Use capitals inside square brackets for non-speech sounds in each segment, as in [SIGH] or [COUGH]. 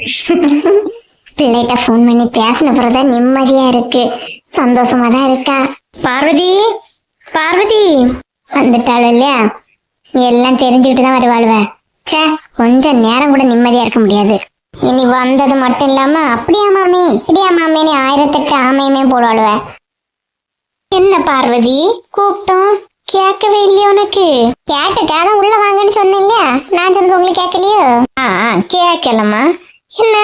[LAUGHS] பிள்ளைகிட்ட ஃபோன் பண்ணி பேசின பிறகுதான் நிம்மதியா இருக்கு. சந்தோஷமா தான் இருக்கா? பார்வதி பார்வதி. வந்துட்டாள் இல்லையா? நீ எல்லாம் தெரிஞ்சுக்கிட்டு தான் வருவாளுவ. ச்சே கொஞ்ச நேரம் கூட நிம்மதியா இருக்க முடியாது. இனி வந்தது மட்டும் இல்லாம அப்படியா மாமி இப்படியா மாமின்னு ஆயிரத்தெட்டு ஆமையுமே போடுவாளுவ. என்ன பார்வதி கூப்பிட்டோம். கேட்கவே இல்லையா உனக்கு. கேட்டுக்காதான் உள்ள வாங்கன்னு சொன்னேன் இல்லையா? நான் சொன்னது உங்களுக்கு கேட்கலையோ? ஆ கேட்கலம்மா. என்ன?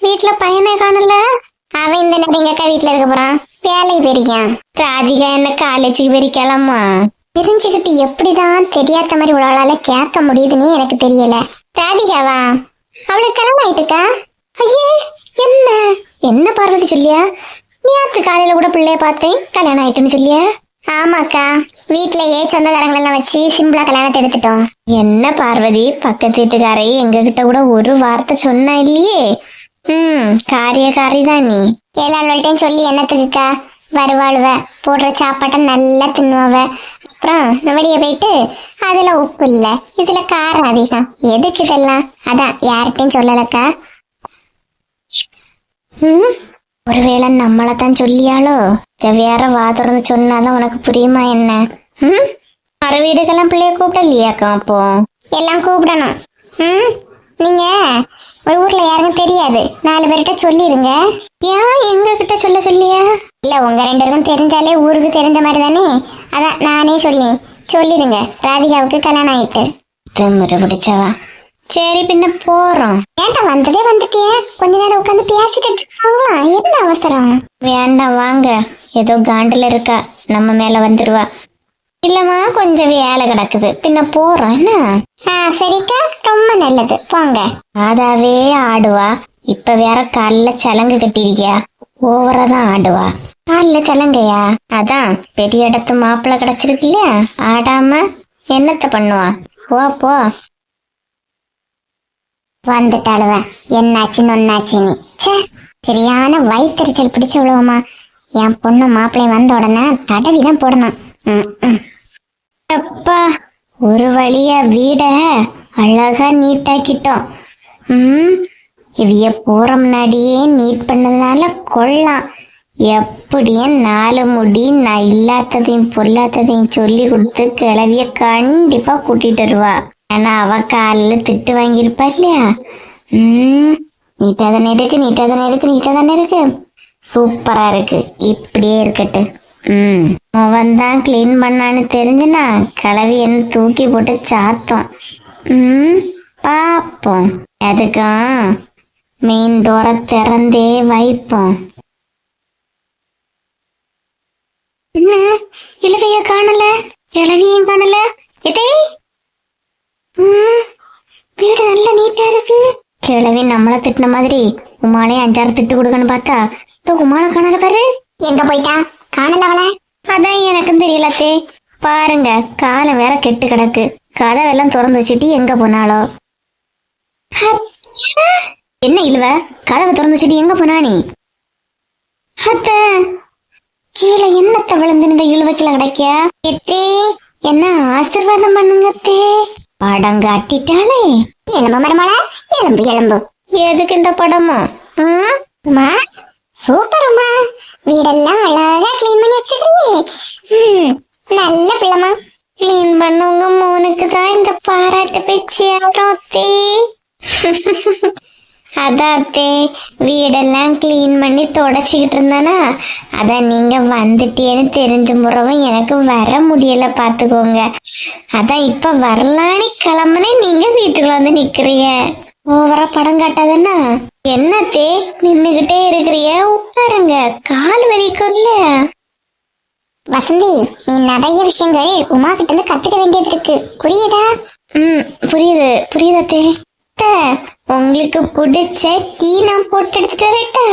வீட்டுல பையனை காணல? அவன் இந்த நேரம் எங்க அக்கா வீட்டுல இருக்க போறான். வேலைக்கு போயிருக்கான். ராதிகா என்ன காலேஜுக்கு போயிருக்கலாமா தெரிஞ்சுக்கிட்டு எப்படிதான் தெரியாத மாதிரி உங்களால கேட்க முடியுதுன்னு எனக்கு தெரியல. ராதிகாவா? அவளுக்கு கல்யாணம் ஆயிட்டுக்கா? ஐயே என்ன? என்ன பார்வதி சொல்லியா? நீ காலையில கூட பிள்ளைய பார்த்தேன் கல்யாணம் ஆயிட்டுன்னு சொல்லியா? ஆமாக்கா. வீட்லயே சொந்தக்காரங்களெல்லாம் வச்சு சிம்பிளா கல்யாணத்தை எடுத்துட்டோம். என்ன பார்வதி? பக்கத்து வீட்டுக்காரை எங்க கிட்ட கூட ஒரு வார்த்தை சொன்னா இல்லையே. ம் காரியக்காரி தான் நீ. எல்லாள்கிட்டையும் சொல்லி என்னத்துக்குக்கா? வருவாளுவ போடுற சாப்பாட்டை நல்லா தின்னுவவ. அப்புறம் வெளியே போயிட்டு அதுல உப்பு இல்ல இதுல காரம் அதிகம். எதுக்கு இதெல்லாம்? அதான் யார்கிட்டயும் சொல்லலக்கா. ம் ஒருவேளை நம்மளைத்தான் சொல்லியாளோ? இத வேற வா திறந்து சொன்னாதான் உனக்கு புரியுமா என்ன? ம்? மறு வீடுக்கெல்லாம் பிள்ளைய கூப்பிடலையாக்கா அப்போ? எல்லாம் கூப்பிடணும். ம்? நீங்க ஒரு ஊர்ல யாருக்கும் தெரியாது. நாலு பேர்கிட்ட சொல்லிருங்க. ஏன் எங்க கிட்ட சொல்ல சொல்லியா? இல்ல உங்க ரெண்டு பேருக்கும் தெரிஞ்சாலே ஊருக்கு தெரிஞ்ச மாதிரி தானே? அதான் நானே சொல்லி சொல்லிருங்க. ராதிகாவுக்கு கல்யாணம் ஆயிட்டு. திமிரு பிடிச்சவா சரி பின்ன போறோம். ஏன்டா வந்ததே வந்துட்டியே? கொஞ்ச நேரம் உட்காந்து பேசிட்டு இருக்காங்களா என்ன அவசரம்? வேண்டாம் வாங்க. ஏதோ காண்டுல இருக்கா. நம்ம மேல வந்துருவா. இல்லம்மா கொஞ்சம் வேலை கிடக்குது. பின்ன போறோம். என்ன? ஆ சரிக்கா. ரொம்ப நல்லது. போங்க அதாவே ஆடுவா. இப்ப வேற கால்ல சலங்கு கட்டிருக்கியா. ஓவரா தான் ஆடுவா. கால்ல சலங்கையா? அதான். பெரிய இடத்து மாப்பிள்ளை கிடைச்சிருக்கு இல்லையா? ஆடாம என்னத்த பண்ணுவா? போ போ. வந்துட்டாளுவ. என்னாச்சுன்னு ஒன்னாச்சுன்னு ச்சே சரியான வயிற்றுச்சல் பிடிச்சவளவுமா என் பொண்ணு மாப்பிள்ளை வந்த உடனே தடவி தான் போடணும். அப்பா ஒரு வழியா வீட அழகா நீட்டாக்கிட்டோம். ம் இவைய போற முன்னாடியே நீட் பண்ணதுனால கொள்ளலாம் எப்படியும் நாலு முடி நான் இல்லாததையும் பொல்லாததையும் சொல்லி கொடுத்து கிளவிய கண்டிப்பா கூட்டிட்டு வருவா. ஆனா அவ காலில் திட்டு வாங்கியிருப்பா இல்லையா? ம் நீட்டாக தானே இருக்கு நீட்டாக தானே இருக்கு நீட்டாக தானே இருக்கு. சூப்பரா இருக்கு. இப்படியே இருக்கட்டு ம். அவன் தான் க்ளீன் பண்ணான்னு தெரிஞ்சுனா கலவி என்ன தூக்கி போட்டு சாத்தோம் ம் பார்ப்போம் எதுக்கும் மெயின் டோரை திறந்தே வைப்போம். என்ன? இளவைய காணல? இளவியும் காணல? எதை? வீடு நல்ல நீட்டா இருக்கு. கிழவி நம்மள திட்டின மாதிரி உமாலே அஞ்சாறு திட்டு கொடுக்கன்னு பார்த்தா இந்த உமால காணல பாரு. எங்க போயிட்டா? காணல அவள? அதான் எனக்கும் தெரியல தே. பாருங்க காலம் வேற கெட்டு கிடக்கு. கதவெல்லாம் திறந்து வச்சுட்டு எங்க போனாலோ. என்ன இழுவ? கதவை திறந்து வச்சுட்டு எங்க போனா நீ? அத்த கீழே என்னத்த விழுந்து இந்த இழுவைக்குள்ள கிடைக்க எத்தே என்ன ஆசிர்வாதம் பண்ணுங்க தே படம் காட்டிட்டாளே. எலும்பு மருமள எலும்பு எலும்பு. எதுக்கு இந்த படமா? உமா? சூப்பர் உமா. வீடெல்லாம் அழகா கிளீன் பண்ணி வச்சிருக்கீங்க நல்ல பிள்ளைமா கிளீன் பண்ணவங்க மோனுக்கு தான் இந்த பாராட்டு பேச்சு அத்தே [LAUGHS] அதாத்தே வீடெல்லாம் க்ளீன் பண்ணி தொடச்சிக்கிட்டு இருந்தானா? அதான் நீங்க வந்துட்டேன்னு தெரிஞ்ச முறவும் எனக்கு வர முடியல பாத்துக்கோங்க. அதான் இப்ப வரலான்னு கிளம்புனே நீங்க வீட்டுக்குள்ள வந்து நிக்கிறிய ஓவரா படம் காட்டாதன்னா என்னத்தே நின்னுகிட்டே இருக்கிறிய? உட்காருங்க கால் வலிக்கும்ல. வசந்தி நீ நிறைய விஷயங்கள் உமா கிட்ட இருந்து கத்துக்க வேண்டியது இருக்கு. புரியுதா? ம் புரியுது புரியுதத்தே அத்தை, உங்களுக்கு பிடிச்ச டீ நான் போட்டு எடுத்துட்டு வரட்டா?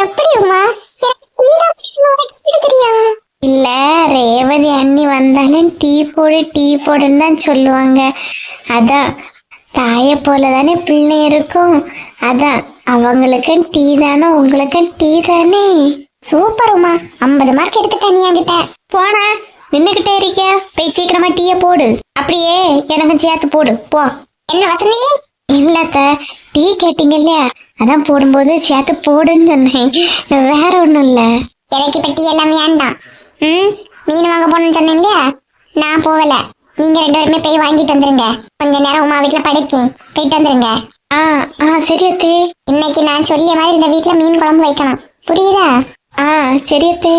எப்படி உமா? இல்ல ரேவதி அண்ணி வந்தாலும் டீ போடு டீ போடுன்னு தான் சொல்லுவாங்க. அதான் தாய போல தானே பிள்ளை இருக்கும். அதான் அவங்களுக்கும் டீ தானே உங்களுக்கும் டீ தானே. சூப்பர் உமா ஐம்பது மார்க் எடுத்துட்டேன் நீ என்கிட்ட. போன நின்னுகிட்டே இருக்கியா? போய் சீக்கிரமா டீய போடு. அப்படியே எனக்கும் சேர்த்து போடு. போ. என்ன வசந்தி இல்லத்த டீ கேட்டீங்க இல்லையா? அதான் போடும்போது சேர்த்து போடுன்னு சொன்னேன். [LAUGHS] வேற ஒண்ணும் இல்ல. எனக்கு இப்ப டீ எல்லாம் வேண்டாம். ம்? மீன் வாங்க போகணும்னு சொன்னேன் இல்லையா? நான் போகல. நீங்க ரெண்டு பேருமே போய் வாங்கிட்டு வந்துருங்க. கொஞ்ச நேரம் உமா வீட்டுல படுக்கேன். போயிட்டு வந்துருங்க. ஆ ஆ சரி அத்தே. இன்னைக்கு நான் சொல்லிய மாதிரி இந்த வீட்டுல மீன் குழம்பு வைக்கணும். புரியுதா? ஆ சரி அத்தே.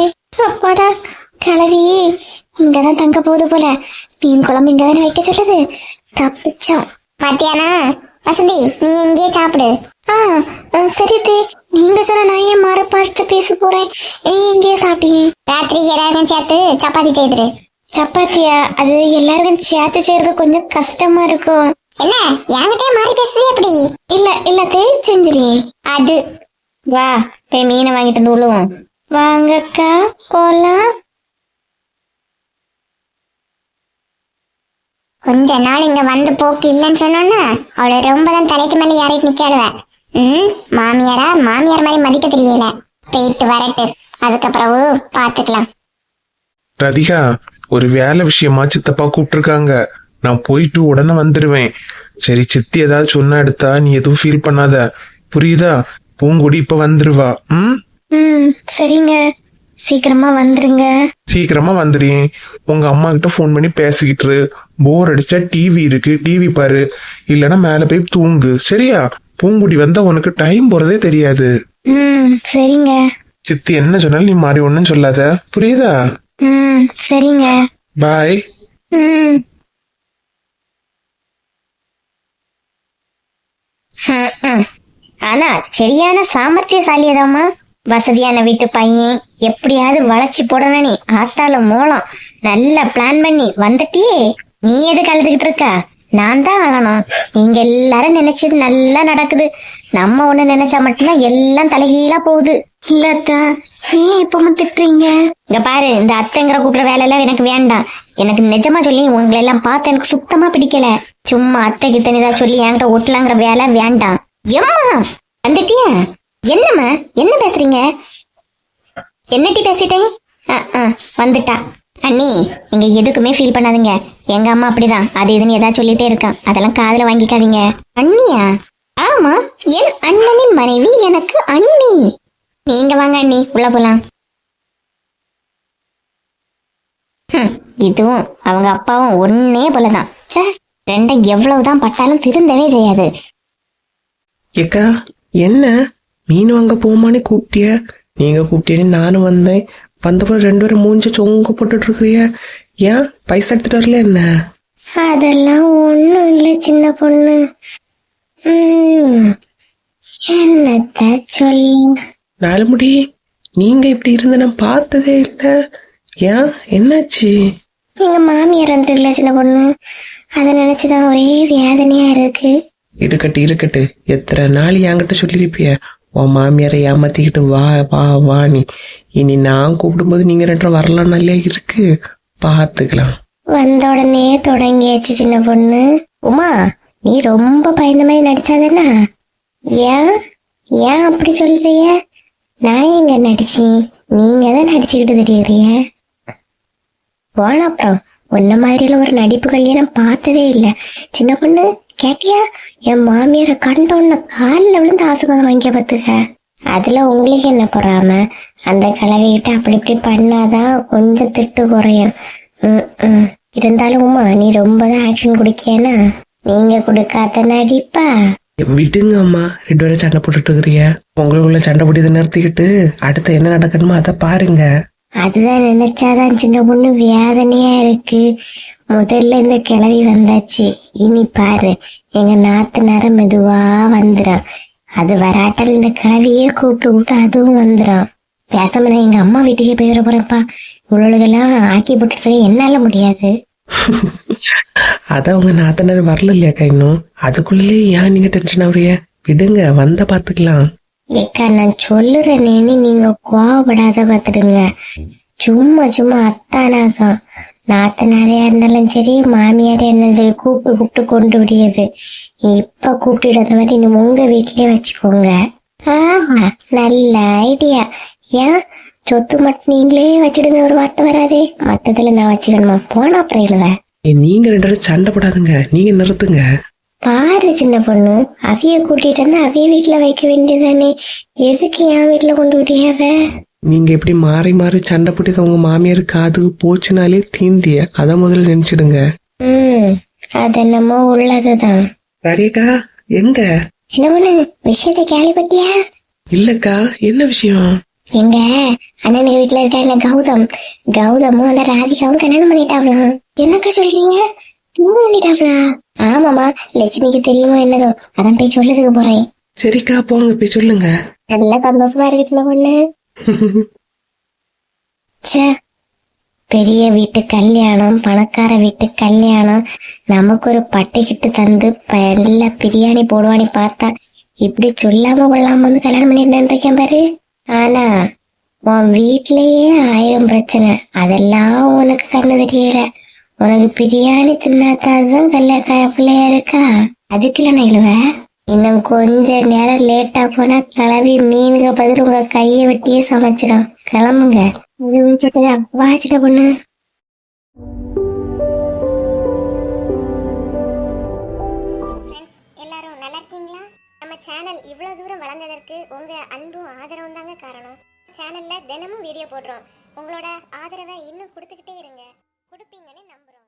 அப்பாடா கிளவி இங்கதான் தங்க போகுது போல. மீன் குழம்பு இங்கதானே வைக்க சொல்லுது? தப்பிச்சோம். பாத்தியானா? வசந்தி நீ இங்கேயே சாப்பிடு. ஆ ஆ, சரி தே. நீங்க சொன்ன நான் ஏன் மாற பார்த்து பேச போறேன்? ஏன் இங்கேயே சாப்பிட்டீங்க? ராத்திரி எல்லாருக்கும் சேர்த்து சப்பாத்தி செய்துரு. சப்பாத்தியா? அது எல்லாருக்கும் சேர்த்து செய்யறது கொஞ்சம் கஷ்டமா இருக்கும். என்ன? என்கிட்டயே மாறி பேசுறது எப்படி? இல்ல இல்ல தே செஞ்சிரி. அது. வா போய் மீனை வாங்கிட்டு வந்து விழுவோம் வாங்கக்கா போலாம். கொஞ்ச நாள் இங்க வந்து போக்கு இல்லைன்னு சொன்னோன்னா அவளை ரொம்ப தான் தலைக்கு மேல யாரையும் நிக்காளுவ. ம் மாமியாரா? மாமியார் மாதிரி மதிக்க தெரியல. போயிட்டு வரட்டு. அதுக்கப்புறம் பாத்துக்கலாம். ரதிகா ஒரு வேலை விஷயமா சித்தப்பா கூப்பிட்டுருக்காங்க. நான் போயிட்டு உடனே வந்துடுவேன் சரி சித்தி ஏதாவது சொன்னா எடுத்தா நீ எதுவும் ஃபீல் பண்ணாத. புரியுதா? பூங்குடி இப்ப வந்துருவா. ம்? ம் சரிங்க. சீக்கிரமா வந்துருங்க. சீக்கிரமா வந்துடுறேன் உங்க அம்மா கிட்ட ஃபோன் பண்ணி பேசிக்கிட்டு. போர் அடிச்சா டிவி இருக்கு டிவி பாரு. இல்லைன்னா மேல போய் தூங்கு. சரியா? பூங்குடி வந்தா உனக்கு டைம் போறதே தெரியாது. ம் சரிங்க. சித்தி என்ன சொன்னாலும் நீ மாறி ஒன்னும் சொல்லாத. புரியுதா? ம் சரிங்க. பாய் ம். ஆனா சரியான சாமர்த்தியசாலியதாம்மா. வசதியான வீட்டு பையன் எப்படியாவது வளைச்சு போடணும் நீ ஆத்தால மூலம் நல்லா பிளான் பண்ணி வந்துட்டியே. நீ எதுக்கு அழுதுகிட்டு இருக்க? நான் தான் அழணும் நீங்க எல்லாரும் நினைச்சது நல்லா நடக்குது. நம்ம ஒண்ணு நினைச்சா மட்டும்தான் எல்லாம் தலைகீழா போகுது. இல்லத்தா ஏன் இப்ப திட்டுறீங்க? இங்க பாரு இந்த அத்தைங்கிற கூட்டுற வேலை எல்லாம் எனக்கு வேண்டாம். எனக்கு நிஜமா சொல்லி உங்களை எல்லாம் பார்த்து எனக்கு சுத்தமா பிடிக்கல. சும்மா அத்தை கிட்ட ஏதாவது சொல்லி என்கிட்ட ஒட்டலாங்கிற வேலை வேண்டாம். எம்மா வந்துட்டியா? என்னம்மா என்ன பேசுறீங்க? என்னட்டி பேசிட்டேன்? வந்துட்டா. அண்ணி நீங்க எதுக்குமே ஃபீல் பண்ணாதீங்க. எங்க அம்மா அப்படிதான். அது இதுன்னு ஏதாவது சொல்லிட்டே இருக்கான் அதெல்லாம் காதுல வாங்கிக்காதீங்க. அண்ணியா? ஆமா என் அண்ணனின் மனைவி எனக்கு அண்ணி. நீங்க வாங்க அண்ணி உள்ள போலாம். ஹம், இதுவும் அவங்க அப்பாவும் ஒன்னே போலதான். ச்சே ரெண்டும் எவ்வளவுதான் பட்டாலும் திருந்தவே செய்யாது ஏக்கா என்ன? மீன் வாங்க போமான்னு கூப்பிட்டிய? நீங்க கூப்பிட்டேன்னு நானும் வந்தேன். வந்தப்பறம் ரெண்டு பேரும் மூஞ்சி சொங்க போட்டுட்டு இருக்கிறிய ஏன்? பைசா எடுத்துட்டு வரல என்ன? அதெல்லாம் ஒண்ணும் இல்ல சின்ன பொண்ணு. என்னத்த சொல்ல? நாலு முடி நீங்க இப்படி இருந்த நான் பார்த்ததே இல்ல. ஏன்? என்னாச்சு? எங்க மாமியார் வந்துருக்கல சின்ன பொண்ணு. அதை நினைச்சுதான் ஒரே வேதனையா இருக்கு. இருக்கட்டு இருக்கட்டு. எத்தனை நாள் என்கிட்ட சொல்லியிருப்பிய? உன் மாமியாரை ஏமாத்திக்கிட்டு வா வா வா நீ. இனி நான் கூப்பிடும்போது நீங்க ரெண்டு வரலாம் நல்லா இருக்கு. பார்த்துக்கலாம். வந்த உடனே தொடங்கியாச்சு சின்ன பொண்ணு. உமா நீ ரொம்ப பயந்த மாதிரி நடிச்சாதானா ஏன்? ஏன் அப்படி சொல்றிய? நான் எங்க நடிச்சேன்? நீங்க தான் நடிச்சுக்கிட்டு தெரியறிய? போன அப்புறம். உன்ன மாதிரில ஒரு நடிப்பு கல்யாணம் பார்த்ததே இல்ல. சின்ன பொண்ணு கேட்டியா? என் மாமியாரை கண்டோன்ன காலில் விழுந்து ஆசீர்வாதம் வாங்கிய பார்த்துக்க. அதுல உங்களுக்கு என்ன பொறாம? அந்த கிளவிகிட்ட அப்படி இப்படி பண்ணாதான் கொஞ்சம் திட்டு குறையும். ம். இருந்தாலும் உமா நீ ரொம்ப தான் ஆக்ஷன் குடிக்கேனா? நீங்க கொடுக்காத நடிப்பா? விடுங்க அம்மா. ரெண்டு பேரும் சண்டை போட்டுட்டு இருக்கிறிய உங்களுக்குள்ள சண்டை போட்டு நிறுத்திக்கிட்டு அடுத்து என்ன நடக்கணுமோ அதை பாருங்க. அதுதான் நினைச்சாதான் சின்ன பொண்ணு வேதனையா இருக்கு. முதல்ல இந்த கிளவி வந்தாச்சு. இனி பாரு எங்க நாத்தனார மெதுவா வந்துடும் அது வராட்டல் இந்த கிளவியே கூப்பிட்டு கூப்பிட்டு அதுவும் வந்துடும் பேசாம நான் எங்க அம்மா வீட்டுக்கே போயிட போறேன்ப்பா. இவ்வளவுகெல்லாம் ஆக்கி போட்டுட்டு என்னால முடியாது. அதான் உங்க நாத்தனார் வரல இல்லையாக்கா இன்னும்? அதுக்குள்ளே ஏன் நீங்க டென்ஷன் ஆகுறிய விடுங்க வந்த பாத்துக்கலாம். ஏக்கா நான் சொல்லுறேனேன்னு நீங்க கோவப்படாத பாத்துடுங்க. சும்மா சும்மா அத்தானாக்கம் நாத்தனாரையா இருந்தாலும் சரி மாமியாரா இருந்தாலும் சரி கூப்பிட்டு கூப்பிட்டு கொண்டு விடியது. இப்ப கூப்பிட்டு அந்த மாதிரி நீ உங்க வீட்லயே வச்சுக்கோங்க. ஆஹா நல்ல ஐடியா ஏன்? சொத்து மட்டும் நீங்களே வச்சிடுங்க ஒரு வார்த்தை வராதே. மத்ததுல நான் வச்சுக்கணுமா? போனா அப்புறம் இல்லவ நீங்க ரெண்டு பேரும் சண்டை போடாதுங்க. நீங்க நிறுத்துங்க. பாரு சின்ன பொண்ணு அவிய கூட்டிட்டு வந்து அவிய வீட்டுல வைக்க வேண்டியதானே எதுக்கு என் வீட்டுல கொண்டு விட்டியாவ நீங்க எப்படி மாறி மாறி சண்டை போட்டு உங்க மாமியார் காது போச்சுனாலே தீந்திய? அத முதல்ல நினைச்சிடுங்க. ம் அது என்னமோ உள்ளதுதான். ரேகா எங்க? சின்ன பொண்ணு விஷயத்தை கேள்விப்பட்டியா? இல்லக்கா என்ன விஷயம்? எங்க? அண்ணனுக்கு வீட்டுல இருக்காருல கௌதம். கௌதமும் அந்த ராதிகாவும் கல்யாணம் பண்ணிட்டாங்களாம் என்னக்கா சொல்றீங்க? திரும்ப பண்ணிட்டாங்களா ஆமாமா லட்சுமிக்கு தெரியுமோ என்னதோ அதான் போய் சொல்லதுக்கு போறேன். சரிக்கா போங்க போய் சொல்லுங்க. நல்லா சந்தோஷமா இருக்கு சின்ன பொண்ணு. ச்சே பெரிய வீட்டு கல்யாணம் பணக்கார வீட்டு கல்யாணம். நமக்கு ஒரு பட்டு கிட்டு தந்து நல்ல பிரியாணி போடுவானி பார்த்தா இப்படி சொல்லாம கொள்ளாம வந்து கல்யாணம் பண்ணிட்டு இருக்கேன் பாரு. ஆனா உன் வீட்லயே ஆயிரம் பிரச்சனை. அதெல்லாம் உனக்கு கண்ணு தெரியல. உனக்கு பிரியாணி தின்னாதான் கல்யாண பிள்ளையா இருக்கா? அதுக்குல நிகழ்வ இன்னும் கொஞ்ச நேரம் லேட்டா போனா கிளம்பி மீனுக்கு பதில் உங்க கையை வெட்டியே சமைச்சிடும் கிளம்புங்க. வாச்சிட்ட பொண்ணு. எல்லாரும் நல்லா இருக்கீங்களா? நம்ம சேனல் இவ்வளவு தூரம் வளர்ந்ததற்கு உங்க அன்பும் ஆதரவும் தாங்க காரணம். சேனல்ல தினமும் வீடியோ போடுறோம். உங்களோட ஆதரவை இன்னும் கொடுத்துக்கிட்டே இருங்க. கொடுப்பீங்கன்னு நம்புறோம்.